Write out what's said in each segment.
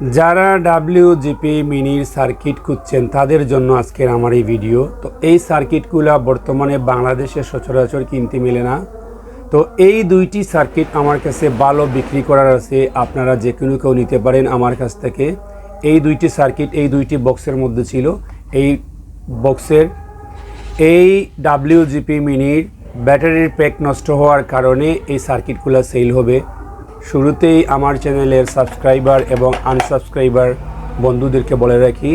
যারা W GP মিনির circuit খুঁজছেন, তাদের জন্য আজকের আমার এই ভিডিও। তো এই সার্কিটগুলো বর্তমানে বাংলাদেশে সচরাচর কিনতে মেলে না। তো এই দুইটি সার্কিট আমার কাছে ভালো বিক্রি করার আছে। আপনারা যে কোনো কেউ নিতে পারেন আমার কাছ থেকে। এই দুইটি সার্কিট, এই দুইটি বক্সের মধ্যে ছিল। এই বক্সের এই ডাব্লিউ জিপি মিনির ব্যাটারির প্যাক নষ্ট হওয়ার কারণে এই সার্কিটগুলো সেল হবে। শুরুতেই আমার চ্যানেলের সাবস্ক্রাইবার এবং আনসাবস্ক্রাইবার বন্ধুদেরকে বলে রাখি,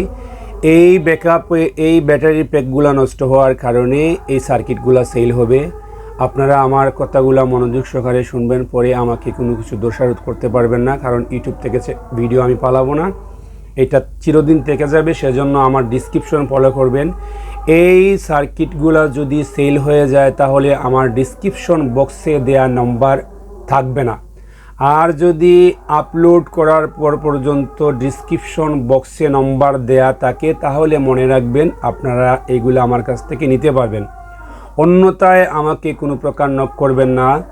এই ব্যাকআপে এই ব্যাটারির প্যাকগুলো নষ্ট হওয়ার কারণে এই সার্কিটগুলো সেল হবে। আপনারা আমার কথাগুলো মনোযোগ সহকারে শুনবেন, পরে আমাকে কোনো কিছু দোষারোপ করতে পারবেন না, কারণ ইউটিউব থেকে ভিডিও আমি পালাবো না। এটা চিরদিন থেকে যাবে, সেজন্য আমার ডিসক্রিপশন ফলো করবেন। এই সার্কিটগুলো যদি সেল হয়ে যায়, তাহলে আমার ডিসক্রিপশন বক্সে দেয়া নম্বর থাকবে না। আর যদি আপলোড করার পর পর্যন্ত ডিসক্রিপশন বক্সে নম্বর দেয়া থাকে, তাহলে মনে রাখবেন আপনারা এগুলো আমার কাছ থেকে নিতে পারবেন। অন্যথায় আমাকে কোনো প্রকার নক করবেন না।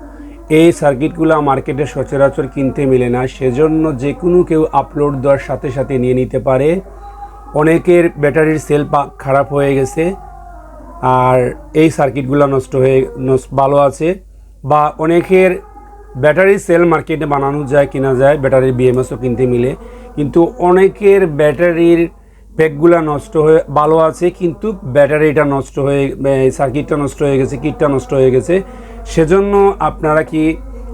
এই সার্কিটগুলো মার্কেটে সচরাচর কিনতে মেলে না। সেজন্য যে কোনো কেউ আপলোড দেওয়ার সাথে সাথে নিয়ে নিতে পারে। অনেকের ব্যাটারির সেল খারাপ হয়ে গেছে আর এই সার্কিটগুলো নষ্ট হয়ে ভালো আছে। বা অনেকের ব্যাটারি সেল মার্কেটে বানানো যায়, কেনা যায় ব্যাটারির বিএমএসও কিনতে মিলে। কিন্তু অনেকের ব্যাটারির প্যাকগুলো নষ্ট হয়ে, ভালো আছে, কিন্তু ব্যাটারিটা নষ্ট হয়ে সার্কিটটা নষ্ট হয়ে গেছে, কিটটা নষ্ট হয়ে গেছে। সেজন্য আপনারা কি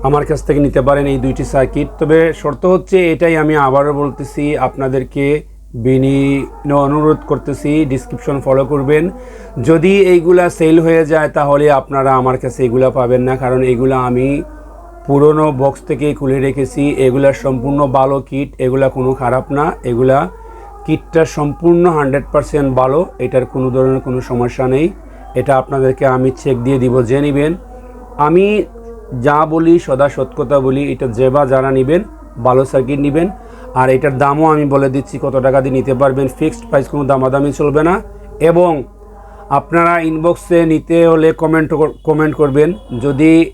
আমার কাছ থেকে নিতে পারেন এই দুইটি সার্কিট? তবে শর্ত হচ্ছে এটাই আমি আবারও বলতেছি, আপনাদেরকে বিনীন অনুরোধ করতেছি ডিসক্রিপশন ফলো করবেন। যদি এইগুলা সেল হয়ে যায়, তাহলে আপনারা আমার কাছে এগুলা পাবেন না, কারণ এগুলা আমি পুরনো বক্স থেকে খুলে রেখেছি। এগুলা সম্পূর্ণ ভালো কিট এগুলা কোনো খারাপ না। এগুলা কিটটা সম্পূর্ণ হান্ড্রেড পারসেন্ট ভালো, এটার কোনো ধরনের কোনো সমস্যা নেই। এটা আপনাদেরকে আমি চেক দিয়ে দিব যে নেবেন। আমি যা বলি, সদা কথা বলি, এটা যে বা যারা নেবেন, ভালো সার্কিট নেবেন। আর এটার দামও আমি বলে দিচ্ছি, কত টাকা দিয়ে নিতে পারবেন। ফিক্সড প্রাইস কোনো দামাদামি চলবে না। এবং আপনারা ইনবক্সে নিতে হলে কমেন্ট কমেন্ট করবেন। যদি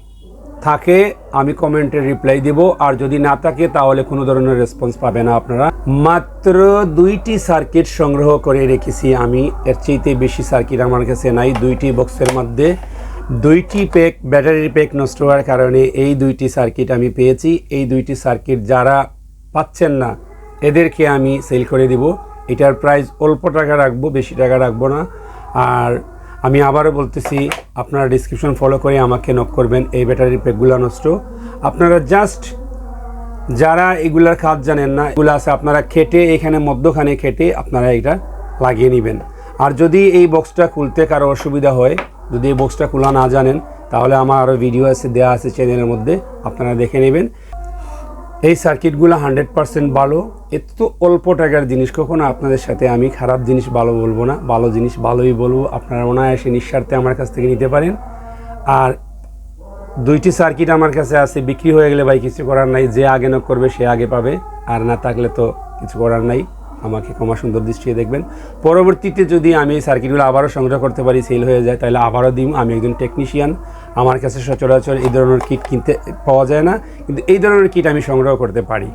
থাকে, আমি কমেন্টে রিপ্লাই দেব। আর যদি না থাকে, তাহলে কোনো ধরনের রেসপন্স পাবে না আপনারা। মাত্র দুইটি সার্কিট সংগ্রহ করে রেখেছি আমি। এর চাইতে বেশি সার্কিট আমার কাছে নাই। দুইটি বক্সের মধ্যে দুইটি প্যাক ব্যাটারির প্যাক নষ্ট হওয়ার কারণে এই দুইটি সার্কিট আমি পেয়েছি। এই দুইটি সার্কিট যারা পাচ্ছেন না, এদেরকে আমি সেল করে দিব। এটার প্রাইস অল্প টাকা রাখব, বেশি টাকা রাখব না। আর আমি আবারও বলতেছি, আপনারা ডিসক্রিপশন ফলো করে আমাকে নক করবেন, এই ব্যাটারির প্যাকগুলো নষ্ট। আপনারা জাস্ট যারা এগুলার কাজ জানেন না, এগুলো আছে, আপনারা খেটে এখানে মধ্যখানে খেটে আপনারা এটা লাগিয়ে নেবেন। আর যদি এই বক্সটা খুলতে কারও অসুবিধা হয়, যদি এই বক্সটা খোলা না জানেন, তাহলে আমার আরও ভিডিও আছে দেওয়া আছে চ্যানেলের মধ্যে, আপনারা দেখে নেবেন। এই সার্কিটগুলো হান্ড্রেড পার্সেন্ট ভালো। এত অল্প টাকার জিনিস, কখনো আপনাদের সাথে আমি খারাপ জিনিস ভালো বলব না, ভালো জিনিস ভালোই বলব। আপনারা অনায়াসে নিঃস্বার্থে আমার কাছ থেকে নিতে পারেন। আর দুইটি সার্কিট আমার কাছে আছে, বিক্রি হয়ে গেলে ভাই কিছু করার নাই, যে আগে নক করবে সে আগে পাবে। আর না থাকলে তো কিছু করার নাই। আমাকে ক্ষমা সুন্দর দৃষ্টিতে দেখবেন। পরবর্তীতে যদি আমি এই সার্কিটগুলো আবারও সংগ্রহ করতে পারি সেল হয়ে যায়, তাহলে আবারও দিই আমি একজন টেকনিশিয়ান আমার কাছে সচরাচর এই ধরনের কিট কিনতে পাওয়া যায় না, কিন্তু এই ধরনের কিট আমি সংগ্রহ করতে পারি।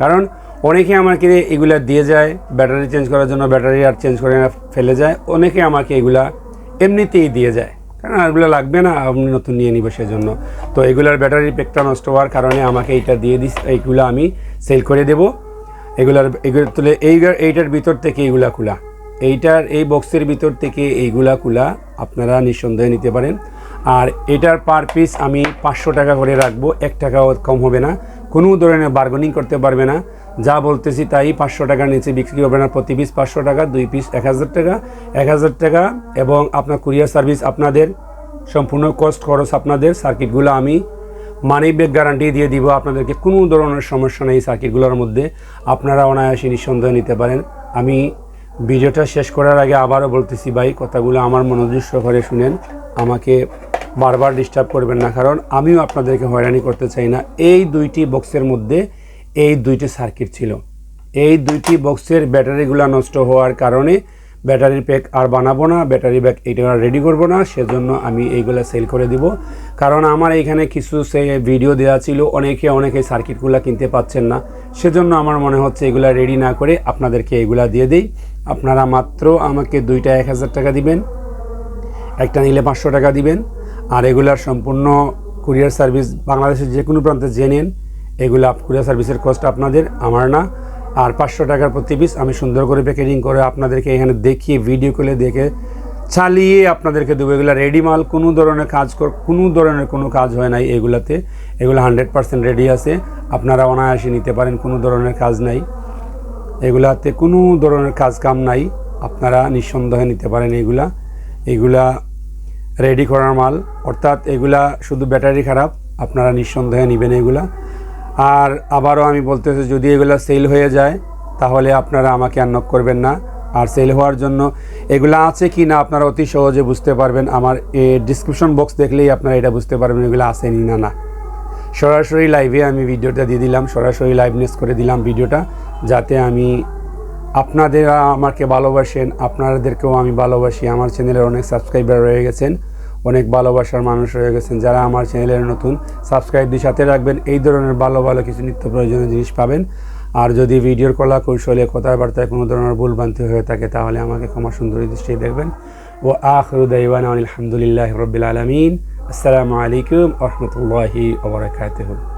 কারণ অনেকে আমাকে এগুলা দিয়ে যায় ব্যাটারি চেঞ্জ করার জন্য ব্যাটারি আর চেঞ্জ করে না, ফেলে যায়। অনেকে আমাকে এগুলা এমনিতেই দিয়ে যায়। কারণ এগুলো লাগবে না আপনি নতুন নিয়ে নিব সেজন্য। তো এগুলার ব্যাটারি প্যাকটা নষ্ট হওয়ার কারণে আমাকে এইটা দিয়ে দিস, এইগুলো আমি সেল করে দেবো। এগুলার, এগুলো তুলে এই এইটার ভিতর থেকে এইগুলা খোলা। এইটার, এই বক্সের ভিতর থেকে এইগুলা খোলা, আপনারা নিঃসন্দেহে নিতে পারেন। আর এটার পার পিস আমি পাঁচশো টাকা করে রাখব। এক টাকাও কম হবে না। কোনো ধরনের বার্গেনিং করতে পারবে না। যা বলতেছি তাই পাঁচশো টাকার নিচে বিক্রি হবে না। প্রতি পিস পাঁচশো টাকা, দুই পিস এক হাজার টাকা। এক হাজার টাকা এবং আপনার কুরিয়ার সার্ভিস আপনাদের, সম্পূর্ণ কস্ট খরচ আপনাদের সার্কিটগুলো আমি মানি ব্যাগ গ্যারান্টি দিয়ে দিব। আপনাদেরকে কোনো ধরনের সমস্যা নেই সার্কিটগুলোর মধ্যে। আপনারা অনায়াসে নিঃসন্দেহ নিতে পারেন। আমি ভিডিওটা শেষ করার আগে আবারও বলতেছি ভাই, কথাগুলো আমার মনোযোগ সহকারে শুনেন। আমাকে বারবার ডিস্টার্ব করবেন না, কারণ আমিও আপনাদেরকে হয়রানি করতে চাই না। এই দুইটি বক্সের মধ্যে এই দুইটি সার্কিট ছিল। এই দুইটি বক্সের ব্যাটারিগুলো নষ্ট হওয়ার কারণে ব্যাটারির প্যাক আর বানাবো না, ব্যাটারি ব্যাগ এটা রেডি করব না, সেজন্য আমি এইগুলো সেল করে দিব। কারণ আমার এখানে কিছু সে ভিডিও দেওয়া ছিল, অনেকে অনেকে সার্কিটগুলো কিনতে পাচ্ছেন না। সেজন্য আমার মনে হচ্ছে এগুলা রেডি না করে আপনাদেরকে এগুলা দিয়ে দিই। আপনারা মাত্র আমাকে দুইটা এক হাজার টাকা দিবেন, একটা নিলে পাঁচশো টাকা দিবেন। আর এগুলার সম্পূর্ণ কুরিয়ার সার্ভিস বাংলাদেশের যে কোনো প্রান্তে জেনেন এগুলা কুরিয়ার সার্ভিসের কস্ট আপনাদের, আমার না। আর পাঁচশো টাকার প্রতি পিস আমি সুন্দর করে প্যাকেজিং করে আপনাদেরকে এখানে দেখিয়ে ভিডিও করে দেখে চালিয়ে আপনাদেরকে দেবো। এগুলো রেডি মাল, কোনো ধরনের কাজ কর, কোনো ধরনের কোনো কাজ হয় নাই এগুলাতে। এগুলো হান্ড্রেড পার্সেন্ট রেডি আছে। আপনারা অনায়াসে নিতে পারেন, কোনো ধরনের কাজ নাই। এগুলাতে কোনো ধরনের কাজ কাম নাই। আপনারা নিঃসন্দেহে নিতে পারেন এগুলা। এগুলা রেডি করার মাল। অর্থাৎ এগুলা শুধু ব্যাটারি খারাপ, আপনারা নিঃসন্দেহে নেবেন এগুলা। আর আবারও আমি বলতেছি, যদি এগুলা সেল হয়ে যায়, তাহলে আপনারা আমাকে আর knock করবেন না। আর সেল হওয়ার জন্য এগুলা আছে কি না আপনারা অতি সহজে বুঝতে পারবেন। আমার এ ডিসক্রিপশন বক্স দেখলেই আপনারা এটা বুঝতে পারবেন এগুলো আসেনি না না। সরাসরি লাইভে আমি ভিডিওটা দিয়ে দিলাম, সরাসরি লাইভনেস করে দিলাম ভিডিওটা, যাতে আমি আপনাদের আমাকে ভালোবাসেন, আপনাদেরকেও আমি ভালোবাসি। আমার চ্যানেলের অনেক সাবস্ক্রাইবার রয়ে গেছেন, অনেক ভালোবাসার মানুষ রয়ে গেছেন যারা আমার চ্যানেলের নতুন। সাবস্ক্রাইব দিয়ে সাথে রাখবেন, এই ধরনের ভালো ভালো কিছু নিত্য প্রয়োজনীয় জিনিস পাবেন। আর যদি ভিডিওর কলা কৌশলে কথাবার্তায় কোনো ধরনের ভুল ভ্রান্তি হয়ে থাকে, তাহলে আমাকে ক্ষমা সুন্দরী দৃষ্টি দেখবেন। ও আখরুদাইওয়ান আলহামদুলিল্লাহ রবিল আলমিন। আসসালামু আলাইকুম রহমতুল্লাহি ওবরাকাতুহ